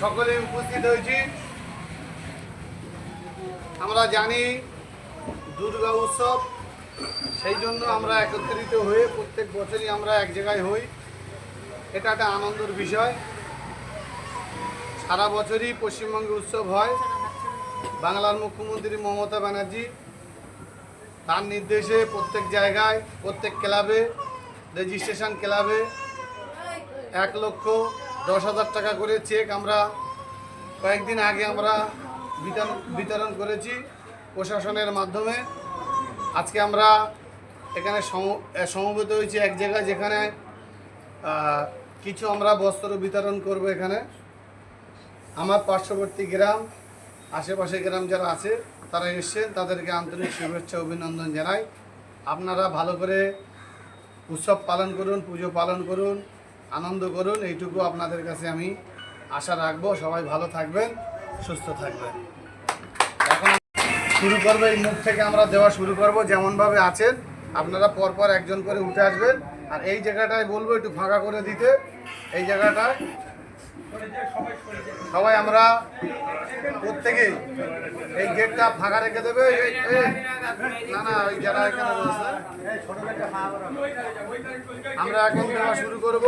সকলে উপস্থিত হয়েছি। আমরা জানি দুর্গা উৎসব, সেই জন্য আমরা একত্রিত হয়ে প্রত্যেক বছরই আমরা এক জায়গায় হই। এটা একটা আনন্দের বিষয়। সারা বছরই পশ্চিমবঙ্গে উৎসব হয়। বাংলার মুখ্যমন্ত্রী মমতা ব্যানার্জি তার নির্দেশে প্রত্যেক জায়গায়, প্রত্যেক ক্লাবে রেজিস্ট্রেশন ক্লাবে এক লক্ষ দশ হাজার টাকা করে চেক আমরা কয়েকদিন আগে আমরা বিতরণ করেছি প্রশাসনের মাধ্যমে। আজকে আমরা এখানে সমবেত হয়েছি এক জায়গায় যেখানে কিছু আমরা বস্ত্র বিতরণ করব এখানে। আমার পার্শ্ববর্তী গ্রাম, আশেপাশে গ্রাম যারা আছে তারা এসছেন, তাদেরকে আন্তরিক শুভেচ্ছা, অভিনন্দন জানাই। আপনারা ভালো করে উৎসব পালন করুন, পুজো পালন করুন, আনন্দ করুন, এইটুকু আপনাদের কাছে আমি আশা রাখব। সবাই ভালো থাকবেন, সুস্থ থাকবেন। এখন শুরু করব, এই মুখ থেকে আমরা দেওয়া শুরু করব, যেমনভাবে আছেন। আপনারা পরপর একজন করে উঠে আসবেন। আর এই জায়গাটায় বলব, একটু ফাঁকা করে দিতে। এই জায়গাটায় সবাই আমরা প্রত্যেকেই এই গেটটা ফাঁকা রেখে দেবে। না না, ওই যারা এখানে রয়েছে, আমরা এখন দেওয়া শুরু করব।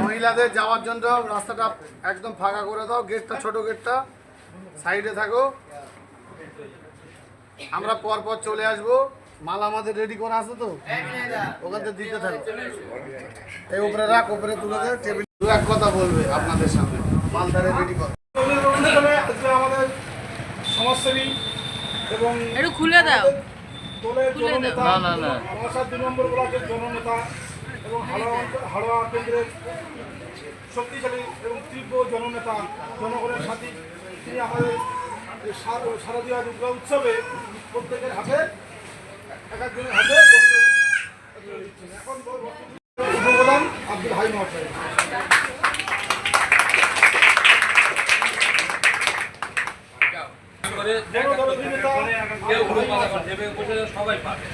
মহিলাদের যাওয়ার জন্য রাস্তাটা একদম ফাঁকা করে দাও গেটটা ছোট গেটটা সাইডে থাকো। আমরা পর পর চলে আসব। মাল আমাদের রেডি করা আছে তো? ওখান থেকে দিতে থাকো। এই উপরে রাখ, উপরে তুলে টেবিল এক কথা বলবে আপনাদের সামনে। মালদারে রেডি কর। আমাদের সমাজসেবী এবং একটু খুলে দাও। দলের। জননেতা দুই নম্বর ব্লকের জননেতা এবং হাওড়া কেন্দ্রের শক্তিশালী এবং তীব্র জননেতা জনগণের সাথী। তিনি আমাদের শারদীয় দুর্গা উৎসবে প্রত্যেকের হাতে এক একজনের হাতে। এখন উপপ্রধান আব্দুল হাই মহাশয়। সবাই পাবে।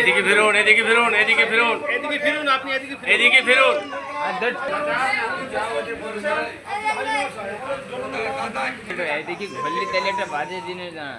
এদিকে ফিরুন এদিকে ফিরুন এদিকে ফিরুন। এদিকে ফিরুন আপনি এদিকে এদিকে ফিরুন। এদিকে ঘুরলি তাহলে একটা বাজে জিনিস জানা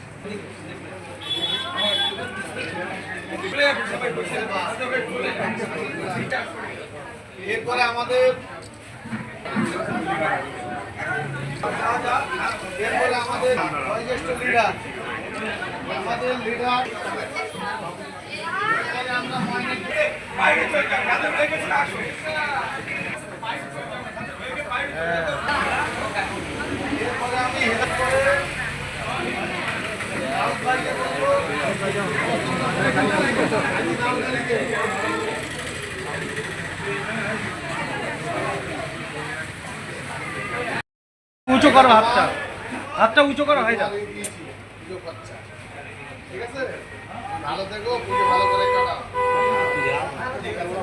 এরপরে আমাদের এরপরে আমাদের বয়োজ্যেষ্ঠ লিডার আমাদের লিডার আমরা মাইনে এরপরে আমি হেল্প করে রাহুল ভাইকে বলব। করো হাতটা। হাতটা উঁচু করো খরচা ঠিক আছে ভালো থেকো পুজো ভালো করে। কাটাও ঠিক আছে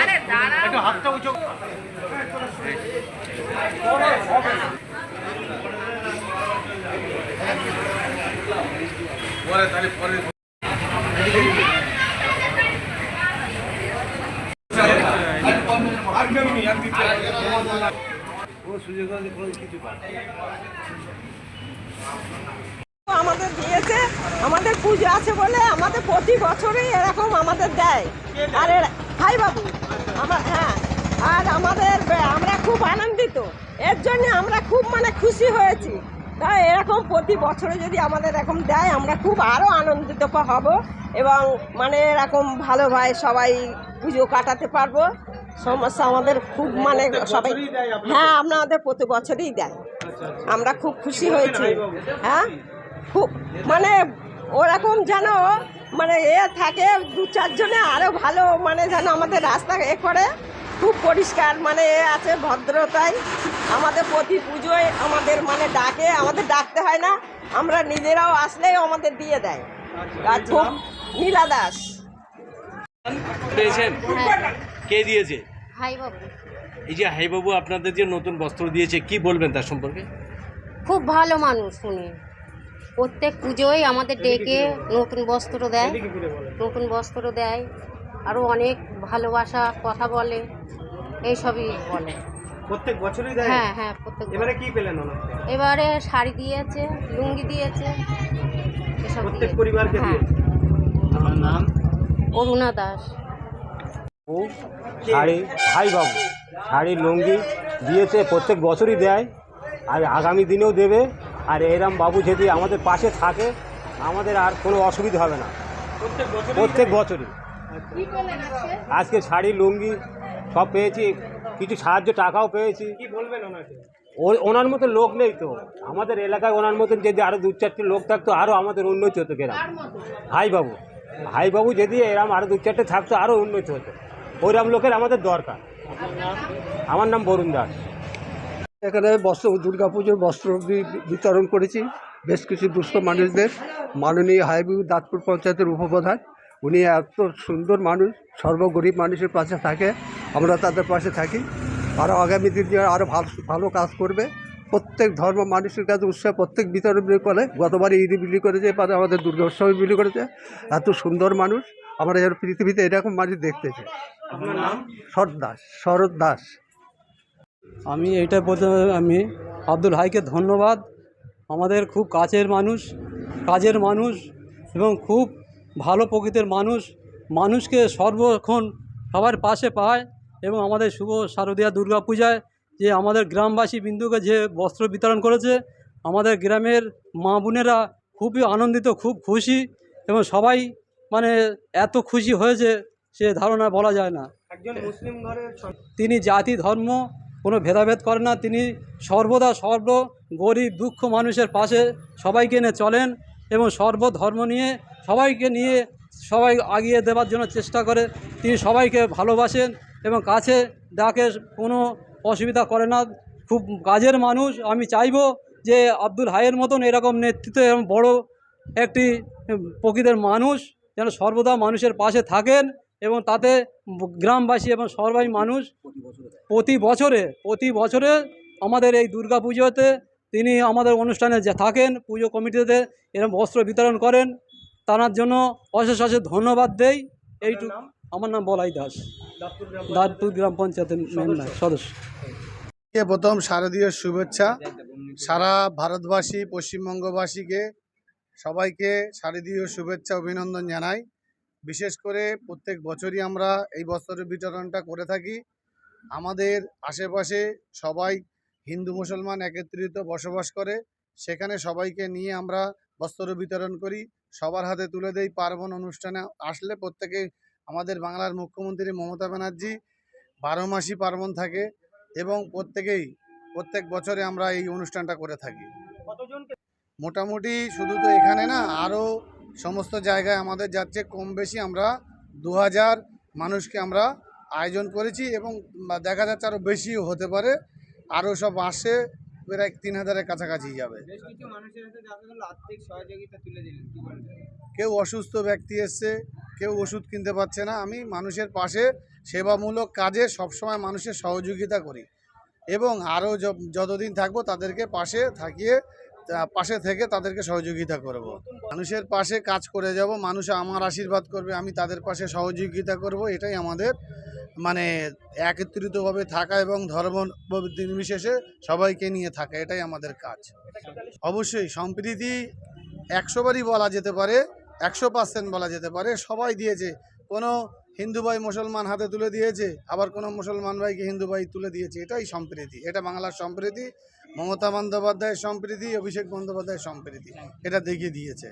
আরে দাঁড়া একটু হাতটা উঁচু আমাদের দিয়েছে, আমাদের পুজো আছে বলে আমাদের প্রতি বছরই এরকম আমাদের দেয়। আর ভাই বাবু, আমরা হ্যাঁ আর আমাদের, আমরা খুব আনন্দিত। এর জন্য আমরা খুব মানে খুশি হয়েছি। তাই এরকম প্রতি বছরে যদি আমাদের এরকম দেয়, আমরা খুব আরও আনন্দিত হব এবং মানে এরকম ভালোভাবে সবাই পুজো কাটাতে পারব। সমস্যা আমাদের খুব মানে সবাই হ্যাঁ আমাদের প্রতি বছরই দেয়। আমরা খুব খুশি হয়েছি। হ্যাঁ? খুব মানে ওরকম যেন মানে এ থাকে দু চারজনে আরও ভালো মানে যেন আমাদের রাস্তা এ করে। খুব পরিষ্কার মানে এ আছে ভদ্রতায়। আমাদের প্রতি পুজোয় আমাদের মানে ডাকে আমাদের ডাকতে হয় না। আমরা নিজেরাও আসলেই আমাদের দিয়ে দেয়। আর খুব নীলা দাস। পেয়েছেন? কে দিয়েছে? ভাই বাবু এই যে হাইবাবু আপনাদের যে নতুন বস্ত্র দিয়েছে কি বলবেন তার সম্পর্কে? খুব ভালো মানুষ উনি। প্রত্যেক পুজোয় আমাদের ডেকে নতুন বস্ত্র দেয়। নতুন বস্ত্র দেয়। আরও অনেক ভালোবাসা কথা বলে। এইসবই বলে। প্রত্যেক বছরই দেয়? হ্যাঁ হ্যাঁ প্রত্যেক এবারে কি পেলেন এবারে শাড়ি দিয়েছে লুঙ্গি দিয়েছে। এসব প্রত্যেক পরিবারকে হ্যাঁ। আমার নাম? অরুণা দাস। শাড়ি ভাই বাবু শাড়ি লুঙ্গি দিয়েছে প্রত্যেক বছরই দেয়। আর আগামী দিনেও দেবে। আর এরম বাবু যদি আমাদের পাশে থাকে আমাদের আর কোনো অসুবিধা হবে না। প্রত্যেক বছরই আজকে? শাড়ি লুঙ্গি সব পেয়েছি। কিছু সাহায্য টাকাও পেয়েছি। কি বলবেন ওনাকে? ও- ওনার মতো লোক নেই তো। আমাদের এলাকায় ওনার মতন যদি আরও দু চারটে লোক থাকতো আরও আমাদের উন্নতি হতো গ্রাম। ভাই বাবু। ভাই বাবু যদি এরম আরও দু চারটে থাকতো আরও উন্নতি হতো। ওইরকম লোকের আমাদের দরকার। আমার নাম বরুণ দাস। এখানে বস্ত্র দুর্গাপুজোর বস্ত্র বি- বিতরণ করেছি। বেশ কিছু দুস্থ মানুষদের। মাননীয় হাইবু দাঁতপুর পঞ্চায়েতের উপপ্রধান। উনি এত সুন্দর মানুষ, সর্বগরিব মানুষের পাশে থাকে। আমরা তাদের পাশে থাকি। আরও আগামী দিনে আরও ভালো ভালো কাজ করবে। প্রত্যেক ধর্ম মানুষের কাছে উৎসব প্রত্যেক বিতরণ করে গতবার ঈদে বিলি করেছে এবারে আমাদের দুর্গা উৎসবে বিলি করেছে। এত সুন্দর মানুষ। আমরা এর পৃথিবীতে এরকম মানুষ দেখতেছি আপনার নাম? শরৎ দাস শরৎ দাস। আমি এটা বলতে আমি আব্দুল হাইকে ধন্যবাদ। আমাদের খুব কাছের মানুষ কাজের মানুষ এবং খুব ভালো প্রকৃতির মানুষ। মানুষকে সর্বক্ষণ সবার পাশে পায় এবং আমাদের শুভ শারদীয়া দুর্গা পূজায় যে আমাদের গ্রামবাসী বিন্দুকে যে বস্ত্র বিতরণ করেছে আমাদের গ্রামের মা বোনেরা খুবই আনন্দিত খুব খুশি এবং সবাই মানে এত খুশি হয়েছে সে ধারণা বলা যায় না। একজন মুসলিম ঘরের তিনি জাতি ধর্ম কোনো ভেদাভেদ করেন না। তিনি সর্বদা সর্ব গরিব দুঃখ মানুষের পাশে সবাইকে নিয়ে চলেন এবং সর্বধর্ম নিয়ে সবাইকে নিয়ে সবাই আগিয়ে দেওয়ার জন্য চেষ্টা করে। তিনি সবাইকে ভালোবাসেন এবং কাছে ডাকে কোনো অসুবিধা করে না। খুব কাজের মানুষ। আমি চাইব যে আব্দুল হাইয়ের মতন এরকম নেতৃত্ব এবং বড় একটি প্রকৃতির মানুষ যেন সর্বদা মানুষের পাশে থাকেন এবং তাতে গ্রামবাসী এবং সবাই মানুষ প্রতি বছরে প্রতি বছরে আমাদের এই দুর্গা পুজোতে তিনি আমাদের অনুষ্ঠানে যে থাকেন পুজো কমিটিতে এরকম বস্ত্র বিতরণ করেন। তার জন্য অশেষ অশেষ ধন্যবাদ দেই। এইটুকু আমার নাম বলাই দাস। দাঁতপুর গ্রাম পঞ্চায়েতের সদস্য। কে প্রথম শারদীয় শুভেচ্ছা। সারা ভারতবাসী পশ্চিমবঙ্গবাসীকে সবাইকে শারদীয় শুভেচ্ছা, অভিনন্দন জানাই। বিশেষ করে প্রত্যেক বছরই আমরা এই বস্ত্র বিতরণটা করে থাকি। আমাদের আশেপাশে সবাই হিন্দু, মুসলমান একত্রিত বসবাস করে। সেখানে সবাইকে নিয়ে আমরা বস্ত্র বিতরণ করি। সবার হাতে তুলে দেই পার্বণ অনুষ্ঠানে। আসলে প্রত্যেকে আমাদের বাংলার মুখ্যমন্ত্রী মমতা ব্যানার্জি বারো মাসই পার্বণ থাকে এবং প্রত্যেকেই প্রত্যেক বছরে আমরা এই অনুষ্ঠানটা করে থাকি। মোটামুটি শুধু তো এখানে না আরও সমস্ত জায়গায় আমাদের যাচ্ছে কম বেশি আমরা দু হাজার মানুষকে আমরা আয়োজন করেছি এবং দেখা যাচ্ছে আরও বেশিও হতে পারে। আরও সব আসে প্রায় তিন হাজারের কাছাকাছি যাবে। কেউ অসুস্থ ব্যক্তি এসছে কেউ ওষুধ কিনতে পারছে না। আমি মানুষের পাশে সেবামূলক কাজে সবসময় মানুষের সহযোগিতা করি এবং আরও যতদিন থাকব তাদেরকে পাশে থাকিয়ে পাশে থেকে তাদেরকে সহযোগিতা করব। মানুষের পাশে কাজ করে যাব, মানুষ আমার আশীর্বাদ করবে, আমি তাদের পাশে সহযোগিতা করব, এটাই আমাদের মানে একত্রিতভাবে থাকা এবং ধর্ম নির্বিশেষে সবাইকে নিয়ে থাকা, এটাই আমাদের কাজ অবশ্যই সম্প্রীতি একশোবারই বলা যেতে পারে, একশো পার্সেন্ট বলা যেতে পারে, সবাই দিয়েছে, কোনো হিন্দু ভাই মুসলমান হাতে তুলে দিয়েছে, আবার কোনো মুসলমান ভাইকে হিন্দু ভাই তুলে দিয়েছে, এটাই সম্প্রীতি। এটা বাংলার সম্প্রীতি, মমতা বন্দ্যোপাধ্যায়ের সম্প্রীতি, অভিষেক বন্দ্যোপাধ্যায়ের সম্প্রীতি। এটা দেখিয়ে দিয়েছে।